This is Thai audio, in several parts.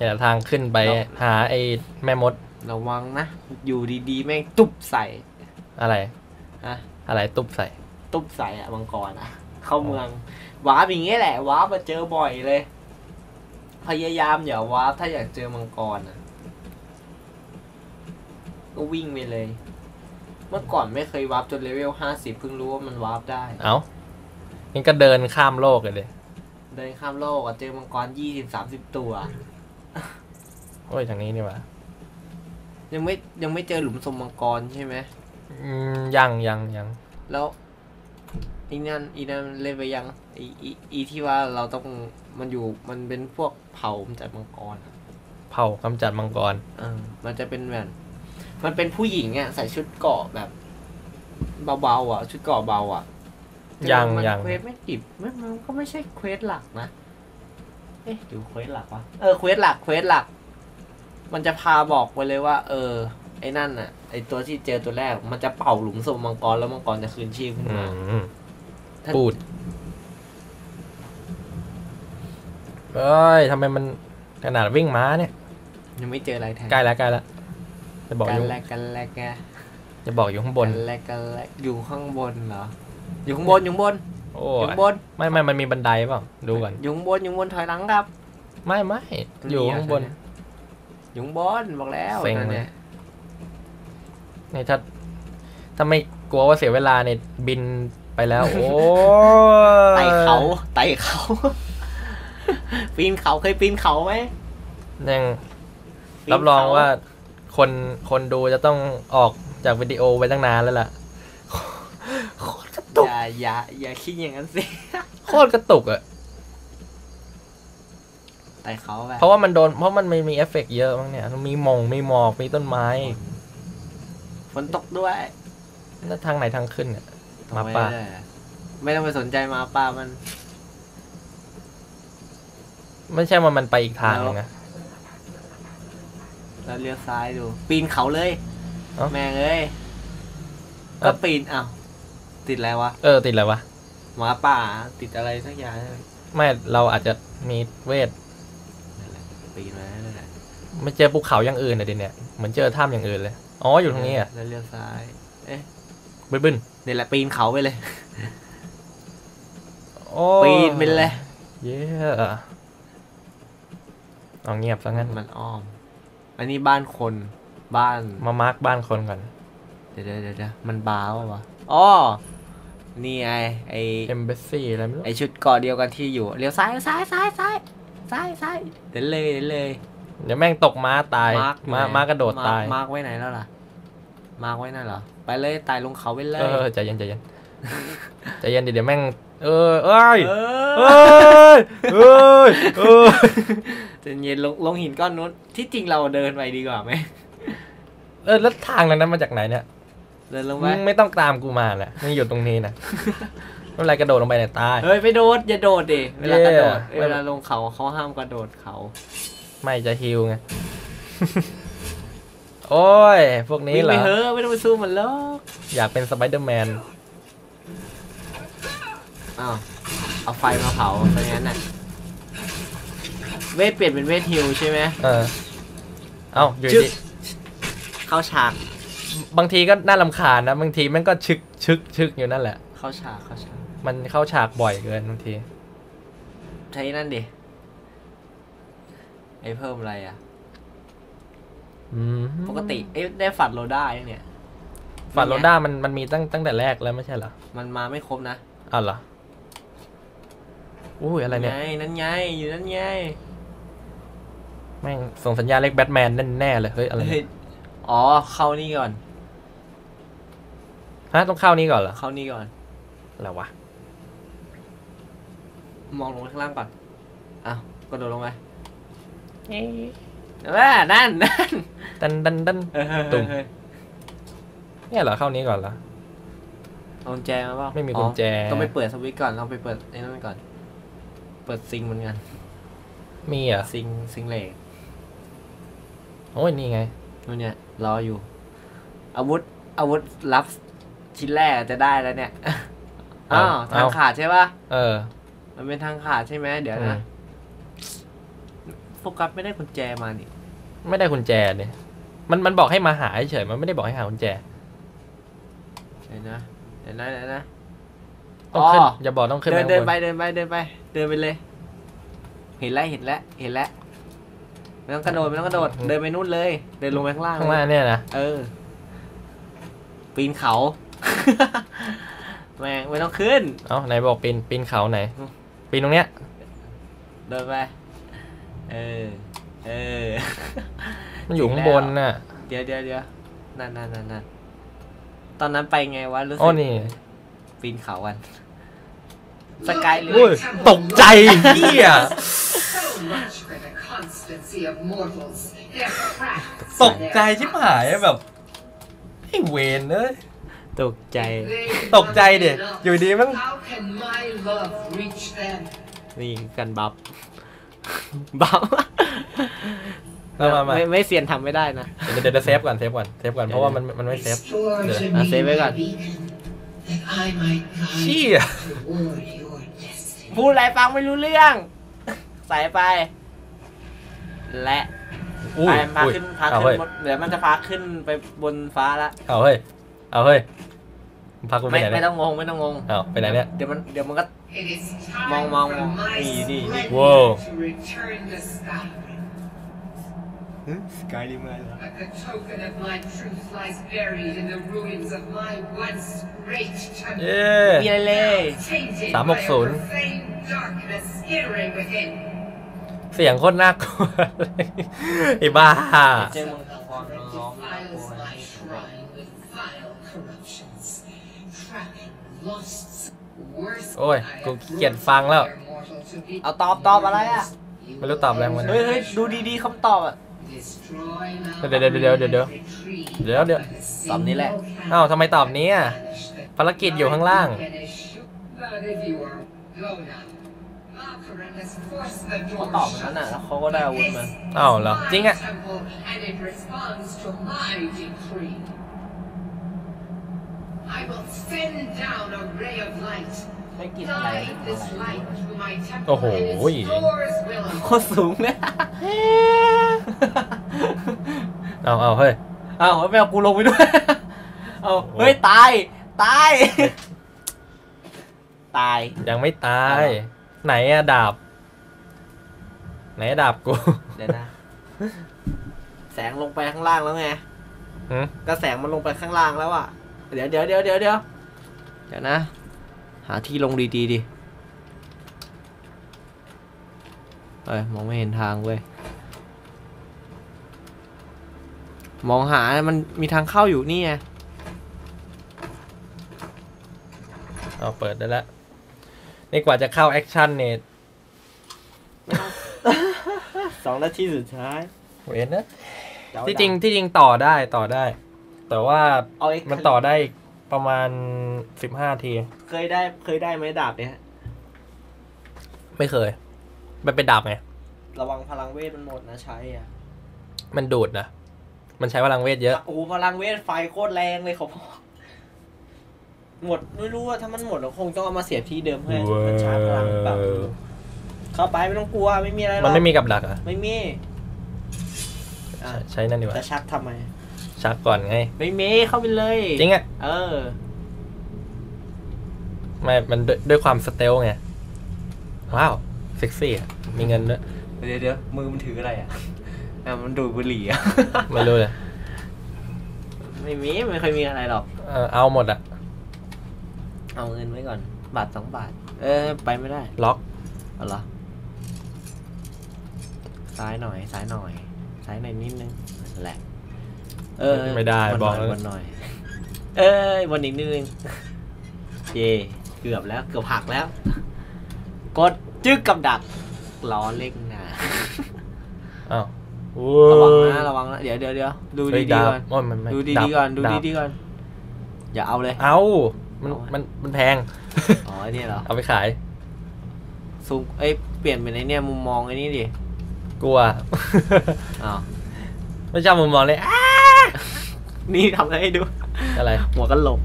นี่แหละทางขึ้นไปเราหาไอ้แม่มด ระวังนะ อยู่ดีๆ แม่งตุบใส่อะไรอะอะไรตุ๊บใส่ ตุบใส่อะมังกรอะเข้าเมืองวาร์ปอย่างเงี้ยแหละวาร์ปมาเจอบ่อยเลย พยายามอย่าวาร์ปถ้าอยากเจอมังกรอะก็วิ่งไปเลย เมื่อก่อนไม่เคยวาร์ปจนเลเวลห้าสิบเพิ่งรู้ว่ามันวาร์ปได้ เอ้านี่ก็เดินข้ามโลกเลยดิเดินข้ามโลกอะเจอมังกรยี่สิบสามสิบตัว โอ้ยทางนี้นี่หว่ายังไม่ยังไม่เจอหลุมศพมังกรใช่ไหมอืมยังยังยังแล้วอีนั่นอีนั่นเล่นไปยังอีอีอีที่ว่าเราต้องมันอยู่มันเป็นพวกเผ่าจากมังกรอะเผากำจัดมังกรเออมันจะเป็นแบบมันเป็นผู้หญิงอะใส่ชุดเกราะแบบเบาๆอะ ชุดเกราะเบาอะยังมันยังเควสไม่ติดไม่มันก็ไม่ใช่เควสหลักนะ เอ๊ะหรือเควสหลักวะเออเควสหลักเควสหลัก มันจะพาบอกไปเลยว่า เออ ไอ้นั่นอะ ไอ้ตัวที่เจอตัวแรก มันจะเป่าหลุมศพมังกรแล้วมังกรจะคืนชีพขึ้นอืมามถ้าปูดเอ้ยทำไมมันขนาดวิ่งม้าเนี่ยยังไม่เจออะไรแทนใกล้แล้วใกล้แล้วจะบอกกัอนยู่แรกกันแรกแกจะบอกอยู่ข้างบน กันแรกกันแรกอยู่ข้างบนเหรอ อยู่ข้างบนอยู่ข้างบนโอ้อยู่ยข้างบน ไม่ไม่มันมีบันไดเปล่าดูก่อนอยู่ข้างบนอยู่ข้างบนถอยหลังครับ ไม่ไม่อยู่ข้างบนอยู่ข้างบนบอกแล้วเซ็งนั่นเลยเนี่ยนี่ถ้าถ้าไม่กลัวว่าเสียเวลาเนี่ยบินไปแล้ว โอ้ยไต่เขาไต่เขา ปีนเขาเคยปีนเขาไหมยังปีนรับรองเขว่าคนคนดูจะต้องออกจากวิดีโอไปตั้งนานแล้วล่ะโค ตรกระตุก อย่าอย่าอย่าคิดอย่างนั้นสิโคตรกระตุกอะไต่เขาไปเพราะว่ามันโดน เพราะมันไม่มีเอฟเฟกต์เยอะมั้งเนี่ย มีหมงมีหมอก มีต้นไม้ ฝนตกด้วยแล้วทางไหนทางขึ้นเนี่ย มาป่า ไได้ไม่ต้องไปสนใจหมาป่ามัน ไม่ใช่ว่ามันไปอีกทางนึงนะ แล้วเลี้ยวซ้ายดู ปีนเขาเลย เอ้าแม่งเอ้ยเอ้า ก็ปีนอ้าว ติดอะไรวะ เออติดอะไรวะ หมาป่า ติดอะไรสักอย่างไม่เราอาจจะมีเวทนั่นแหละปีนมานั่นแหละไม่เจอภูเขาอย่างอื่นเลยดิเนี่ยเหมือนเจอถ้ำอย่างอื่นเลยอ๋ออยู่ตรงนี้อะแล้วเลี้ยวซ้ายบึ้นบึ้นนี่แหละปีนเขาไปเลยโอ้ปีนไปเลย เย้เอาเงียบซะงั้นมันอ้อม อันนี้บ้านคน บ้านมามาร์กบ้านคนก่อน เดี๋ยวเดี๋ยวเดี๋ยวเดี๋ยวมันบาวะวะอ๋อนี่ไงไอเอมเบสซี่อะไรไม่รู้ไอชุดเก่อเดียวกันที่อยู่เลี้ยวซ้ายซ้ายซ้ายซ้ายซ้ายซ้ายเดี๋ยวเลยเดี๋ยวเลยเดี๋ยวแม่งตกม้าตายมาร์กอยู่ม้าไหนม้ากระโดดมาร์คตายมาร์กไว้ไหนแล้วล่ะ มาร์กไว้นั่นเหรอไปเลยตายลงเขาไปเลเอยอใจเย็นใจเย็นใจเย็นดิเดี๋ยวแม่งเออเอ้ยเอเออ้ยเอ้ยเอ้ยใจะเย็นลงลงหินก้อนนู้นที่จริงเราเดินไปดีกว่าไหมเออแล้วทางนั้นมาจากไหนเนี่ย เดินลงไปมึงไม่ต้องตามกูมาแหละมึงอยู่ตรงนี้นะไม่เป็นไรกระโดดลงไปเนี่ยตาย เฮ้ยไปโดดอย่าโดดดิเวลากระโดดเย่เวลาลงเขาเขาห้ามกระโดดเขาไม่จะฮิวไง โอ้ย พวกนี้วิ่งเหรไปอเฮ้อะไม่ต้องไปสู้มันหรอกอยากเป็นสไปเดอร์แมน อ้าวเอาไฟมาเผาซะงั้นน่ะเวทเปลี่ยนเป็นเวทฮิลใช่ไหม เออ เอ้าอยู่จึ๊ดีก เข้าฉาก บางทีก็น่าลำคาญนะ บางทีแมันก็ชึกชึกชึกอยู่นั่นแหละ เข้าฉากเข้าฉากมันเข้าฉากบ่อยเกินบางที ใช้นั่นดิไอ้เพิ่มอะไรอะอืมปกติเอ้ยได้ฝัดโลด้ายังเนี่ยฝันโรด้ามันมันมีตั้งตั้งแต่แรกแล้วไม่ใช่เหรอ มันมาไม่ครบนะอ้าวเหรออุ้ยอะไรเนี่ยไงนั่นไงอยู่นั่นไงแม่งส่งสัญญาณเล็กแบทแมนแน่ๆเลยเฮ้ยอะไรเฮ้เนี่ยย อ๋อ เข้านี่ก่อน ฮะต้องเข้านี้ก่อนเหรอเข้านี่ก่อน อะไรวะ มองลงข้างล่างก่อนอ้าวกระโดดลงไปแม่นั่นนั่นดันดันดันเฮ้ยเฮ้ยตุ่ม เฮ้ยเนี่ยเหรอเข้านี้ก่อนเหรอ เอากุญแจมาเปล่าไม่มีกุญแจ อ๋อต้องไปเปิดสวิตช์ก่อนต้องไปเปิดไอ้นั่นก่อน เปิดซิงค์เหมือนกันมีเหรอะซิงค์ซิงค์เหล็ก โอ้ยนี่ไง นู่นเนี่ยรออยู่ อาวุธ อาวุธลับชิ้นแรกจะได้แล้วเนี่ยเอาอ้าวทางเอาขาดใช่ปะเออ มันเป็นทางขาดใช่ไหมเดี๋ยวอืนะมโฟกัสไม่ได้กุญแจมานี่ไม่ได้กุญแจเนี่ยมันมันบอกให้มาหาเฉยๆมันไม่ได้บอกให้หากุญแจเดี๋ยวนะเดี๋ยวนะเดี๋ยวนะต้องขึ้นอ๋ออย่าบอกต้องขึ้นเดินข้างเดินบไปเดินไปเดินไป เดินไปเลย เห็นแล้วเห็นแล้วเห็นแล้ว ไม่ต้องกระโดดไม่ต้องกระโดดเดินไปนู่นเลย เดินลงไปข้างล่างข้างล่างเนี่ยนะเออ ปีนเขาแม่งไม่ต้องขึ้น เอ้าไหนบอกปีนปีนเขาไหนอืมปีนตรงเนี้ย เดินไป เออ เออ มันอยู่ข้างบนน่ะ เดี๋ยวเดี๋ยวเดี๋ยวนั่นนั่นนั่นนั่นตอนนั้นไปไงวะรู้สึอ๋อกนี่ปีนเขากันสกายเลอุ้ยยตกใจเฮีย ตกใจชิบหายอะแบบไอ้เวนเอ้ยตกใจ They ตกใจเด็ love me enough. อยู่ดีมั้ง How can my love reach them? นี่กันบัฟบัฟมามามาไม่ไม่เซียนทำไม่ได้นะเดี๋ยวเดี๋ยวเดี๋ยวเซฟก่อนเซฟก่อนเซฟก่อนเพราะว่ามันมันไม่เซฟ Restore to Yeah. me Ah, save it my on. beacon, that I might guide เชี่ย toward your destiny. พูดอะไรฟังไม่รู้เรื่อง ใส่ไป และอุ้ไปยพาอุ้ยขึ้นพาเอาขึ้เฮ้นยบนเดี๋ยวมันจะพาขึ้นไปบนฟ้าละเอาเฮ้ยเอาเฮ้ยพากูไปไม่ไหนไม่เนี่ยต้องงงไม่ต้องงง เอาไปไหนเนี่ย เดี๋ยวมันเดี๋ยวมันก็ It is time Mong, mong, for mong. my Đi, đi, đi. splendor Wow. to return to Skyrim. สกายริมอะไร But the token of my truth lies buried in the ruins of my once great เย้ temple. มีอะไรเลย Tainted สามห by ก a ศูนย์ profane darkness skittering within. เสียงโคตรน่ากลัวเลยไอ้บ้า เจอมึงพรล้อม Defiles my shrine with vile corruptions, trapping lusts worse โอ้ย than I กู have เกลียดฟังแล้ว brought mortal to be เอาตอบตอบอะไรอะ You ไม่รู้ตอบอะไรของมันเฮ้ยเฮ้ยดูดีๆคำตอบอะ Destroy เดี๋ยวเดี๋ยวเดี๋ยวเดี๋ยวเดี๋ยวเดี๋ยวเดี๋ยวตอบนี้แหละอ้าวทำไมตอบนี้อะภารกิจอยู่ข้างล่าง But if you are go now. Malkaran has forced the เขา door ตอบแบบนั้นอะแล้วเขาก็ได้อาวุธมาอ้าวเหรอจริงอะ temple, and it responds to my decree. I will send down a ray of light. ไม่กินอะไร Guide this light to my temple, โอ้โห and its doors will โคตรสูงเนี่ยเอาเอาเฮ้ยอ้าวไม่เอากูลงไปด้วยเอาเฮ้ย ตาย ตาย ตาย ยังไม่ตาย ไหนอะดาบ ไหนอะดาบกูเดี๋ยวนะ แสงลงไปข้างล่างแล้วไงหืมก็แสงมันลงไปข้างล่างแล้วอะ เดี๋ยวเดี๋ยวเดี๋ยวเดี๋ยวเดี๋ยวเดี๋ยวนะ หาที่ลงดีๆดิเอ้ยมองไม่เห็นทางเว้ย มองหา มันมีทางเข้าอยู่นี่ไง เอาเปิดได้แล้ว นี่กว่าจะเข้าแอคชั่นเนี่ยสองนาทีสุดท้ายเวนนะที่จริงที่จริงต่อได้ต่อได้ แต่ว่าเอาไอ้มันต่อได้ประมาณสิบห้าที เคยได้เคยได้ไหมดาบเนี่ย ไม่เคย มันเป็นดาบไง ระวังพลังเวทมันหมดนะใช้อะ มันดูดนะ มันใช้พลังเวทเยอะ โอ้โหพลังเวทไฟโคตรแรงเลยเขาบอก หมดไม่รู้ว่าถ้ามันหมดเราคงต้องเอามาเสียบที่เดิมเพื่อให้มันชาร์จพลังหรือเปล่าไม่รู้เข้าไปไม่ต้องกลัวไม่มีอะไรหรอกมันไม่มีกับดักเหรอะไม่มีอะใช้นั่นดีกว่าจะชักทำไม ชักก่อนไง ไม่มีเข้าไปเลย จริงอะเออ ไม่มันด้วยด้วยความสเตลไง ว้าวเซ็กซี่อะมีเงินด้วย เดี๋ยวเดี๋ยวมือมันถืออะไรอะอะมันดูดบุหรี่อะ ไม่รู้เลย ไม่มี ไม่เคยมีอะไรหรอก เออเอาหมดอะ เอาเงินไว้ก่อน บาทสองบาท เออ ไปไม่ได้ ล็อกเอาเหรอซ้ายหน่อย ซ้ายหน่อย ซ้ายหน่อยนิดนึงนั่นแหละ เออไม่ได้วนบหอกน่อยแล้ววนหน่อย เอ้ยวนอีกนิดนึงเย่เกือบแล้ว เกือบหักแล้ว กดจึ๊กกับดักล้อเล็กนะอ้าวโอ้ระวังยนะระวังนะเดี๋ยวเดี๋ยวเดี๋ยวดูเฮ้ยดีดาๆบก่อนโอ้ยมันไม่ดูดาบดีๆก่อนดูดาบดีๆก่อนอย่าเอาเลย เอา มันเอาไว้มันมันแพง อ๋อไอ้นี่เหรอ เอาไปขาย ซูมเอ้ยเปลี่ยนเป็นไอ้เนี่ยมุมมองไอ้นี่ดิ กลัว อ้าว ไม่ชอบมุมมองเลยอะนี่ทำอะไรให้ดู อะไร หัวกันโหลก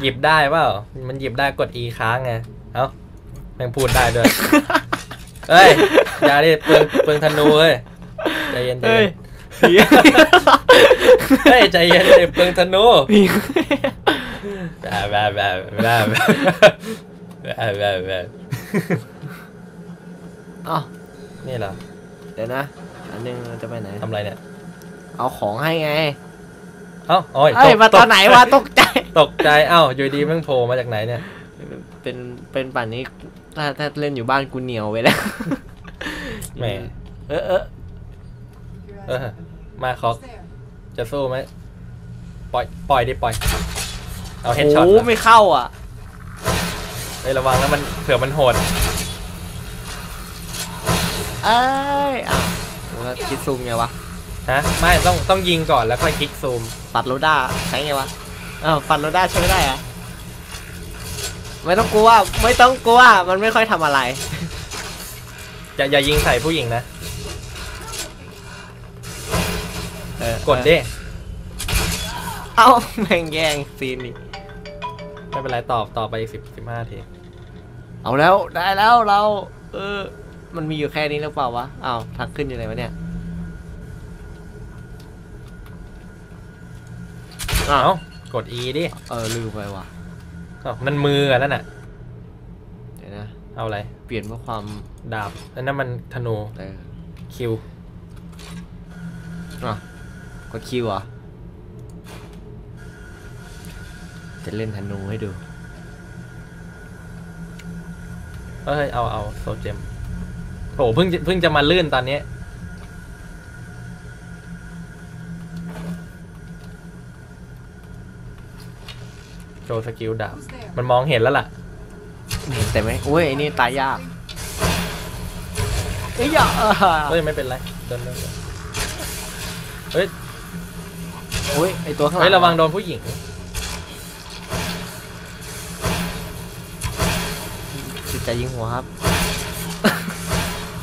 หยิบได้เปล่า มันหยิบได้กด E ค้างไง เอ้าแม่งพูดได้ด้วย เอเฮ้ย อย่าดิเปลืองเปลืองธนูเฮ้ย ใจเย็นใจเฮ้เย็ยนเฮ้ยใจเย็นดิเปลืองธนู แบบแบบแบบแบบแบบแบบแบบอ๋อนี่เหรอ เดี๋ยวนะ อันนึงเราจะไปไหนทำอะไรเนี่ย เอาของให้ไง เอ้าโอ้ยเอ้ยกมาตอนไหนวะตกใจ ตกใจ เอ้าอยู่ดีแม่งโผล่มาจากไหนเนี่ย เป็น เป็นป่านนี้ ถ้า ถ้าเล่นอยู่บ้านกูเหนียวไปแล้ว แหม เออเออเออ มาคอกจะสู้ไหม ปล่อย ปล่อยดิ ปล่อย เอาเฮดช็อตโอ้ไม่เข้าอะเฮ้ยระวังนะมันเผื่อมันโหดเอ้ยอ้าวแล้วคิดซูมไงวะฮะไม่ต้องต้องยิงก่อนแล้วค่อยคลิกซูม ปัดโรด้าใช้ไงวะอ้าวปัดโรด้าใช้ไม่ได้อะไม่ต้องกลัวไม่ต้องกลัวมันไม่ค่อยทำอะไร อย่าอย่ายิงใส่ผู้หญิงนะเออกดดิเอ้าแม่งแย่งซีนนี่ ไม่เป็นไรตอบต่อไปอีกสิบสิบห้าทีเอาแล้วได้แล้วเรา เออ มันมีอยู่แค่นี้หรือเปล่าวะอ้าวทักขึ้นอยู่ไหนวะเนี่ยอ้าวเอ้ากด E ดิเออลืมไปว่ะเอ้านั่นมืออะนั่นน่ะ เดี๋ยวนะเอาอะไร เปลี่ยนเพื่อความดาบแล้วนั่นมันธนูเออคิวอะกดคิวเหรอะ จะเล่นธนูให้ดูเอ้ย เอาเอาโซเจมโหเพิ่งจะเพิ่งจะมาลื่นตอนนี้ โชว์สกิลดาบ มันมองเห็นแล้วล่ะ เห็นแต่ไหมโอ้ยไอ้นี่ตายยากเอ้ยอย่าเฮ้ย ไม่เป็นไรเดินเดินเดินเฮ้ยโอ้ยไอตัวข้างหลังเฮ้ย ระวังโดนผู้หญิง จิตใจยิงหัวครับ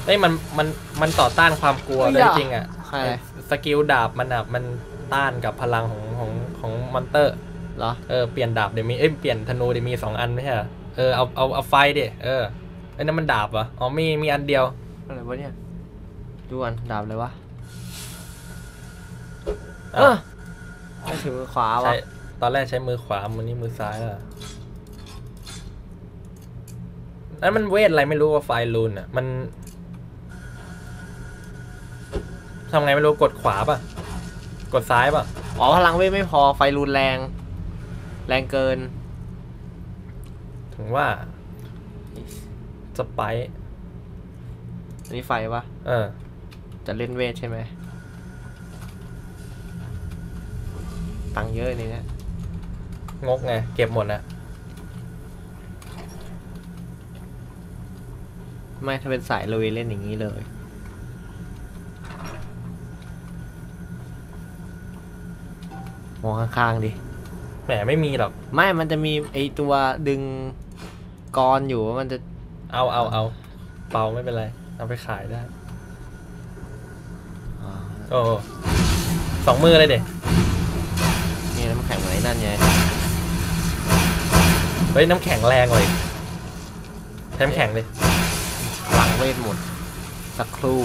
เฮ้ยมันมันมันต่อต้านความกลัวเฮ้ยเลยอย่าจริงอะใครสกิลดาบมันอะมันต้านกับพลังของของของมอนเตอร์เหรอเออเปลี่ยนดาบเดี๋ยวมีเอ้ยเปลี่ยนธนูเดี๋ยวมีสองอันไม่ใช่เหรอเออเอาเอาเอาไฟดิเออไอ้นั่นมันดาบเหรออ๋อมีมีอันเดียวอะไรวะเนี่ยดูกันดาบเลยวะเออะอไม่ถือมือขวาวะใช้ตอนแรกใช้มือขวามือนี้มือซ้ายอะ นั่นมันเวทอะไรไม่รู้ว่าไฟลูนอะ มันทำไงไม่รู้กดขวาป่ะ กดซ้ายป่ะ อ๋อพลังเวทไม่พอไฟรุนแรง แรงเกิน ถึงว่าสไปร์อันนี้ไฟปะเออ จะเล่นเวทใช่ไหม ตังค์เยอะนี่นะงกไง เก็บหมดนะ ไม่ถ้าเป็นสายลุยเล่นอย่างนี้เลย มองข้างๆดิ แหมไม่มีหรอก ไม่ มันจะมีไอตัวดึงกรอยู่ว่ามันจะ เอาเอาเอาเปาไม่เป็นไร เอาไปขายได้อ่าโอ้สองมือเลยเด็นี่น้ำแข็งเหมือนไอ้นั่นไง เฮ้ย น้ำแข็งแรงเลยใช้น้ำแข็งเลยพลัง เวทหมดสักครู่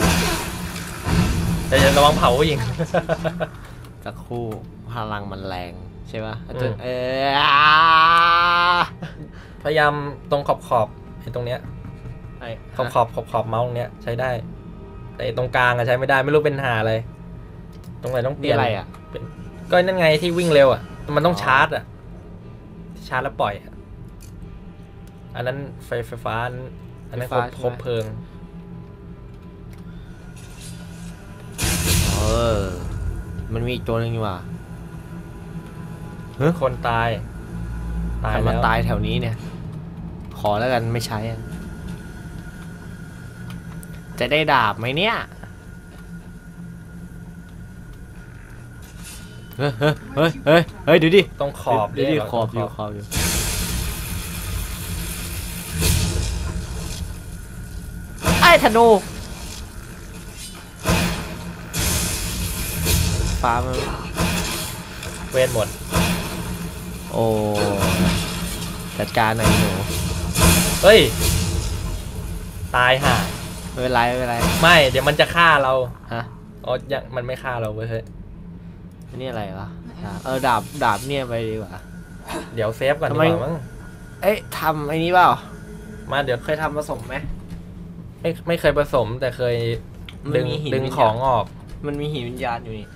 แต่อย่าระวังเผาผู้หญิง สักครู่พลังมันแรงใช่ปะอืม เอออ่าพยายามตรงขอบขอบไอ้ตรงเนี้ยไอ้ขอบขอบขอบขอบเมาส์ตรงเนี้ยใช้ได้ แต่ไอ้ตรงกลางอะใช้ไม่ได้ไม่รู้เป็นหาอะไร ตรงไหนต้องเปนี่ลี่ยนอะไรอะ ก็นั่นไงที่วิ่งเร็วอะมันต้องอ๋อ ชาร์จอะชาร์จแล้วปล่อยอะอันนั้นไฟไฟฟ้าอัน อันนั้นครบครบเพลิงเออ มันมีอีกตัวหนึงอยู่ว่ะคนตาย ตายใครมาแล้วตายแถวนี้เนี่ย ขอแล้วกันไม่ใช้อะจะได้ดาบไหมเนี่ยเฮ้ยเฮ้ยเฮ้ยเฮ้ยเฮ้ยดูดิ ต้องขอบดูดิด้วยขอบอยู่ต้งขอบอยู่ ธนูฟ้ามเวทหมด โอ้จัดการหน่อยหนูเฮ้ย ตายห่าไม่เป็นไรไม่เป็นไรไม่ เดี๋ยวมันจะฆ่าเราฮะอ๋อยังมันไม่ฆ่าเราเว้ยเฮ้ยนี่อะไรวะเออดาบดาบเนี่ยไปดีกว่า เดี๋ยวเซฟก่อนดีกว่ามั้งเอ๊ะทำไอ้นี้เปล่า มาเดี๋ยวเคยทำผสมไหม ไม่ไม่เคยผสมแต่เคยดึงดึงของออก มันมีหินวิญญาณอยู่นี่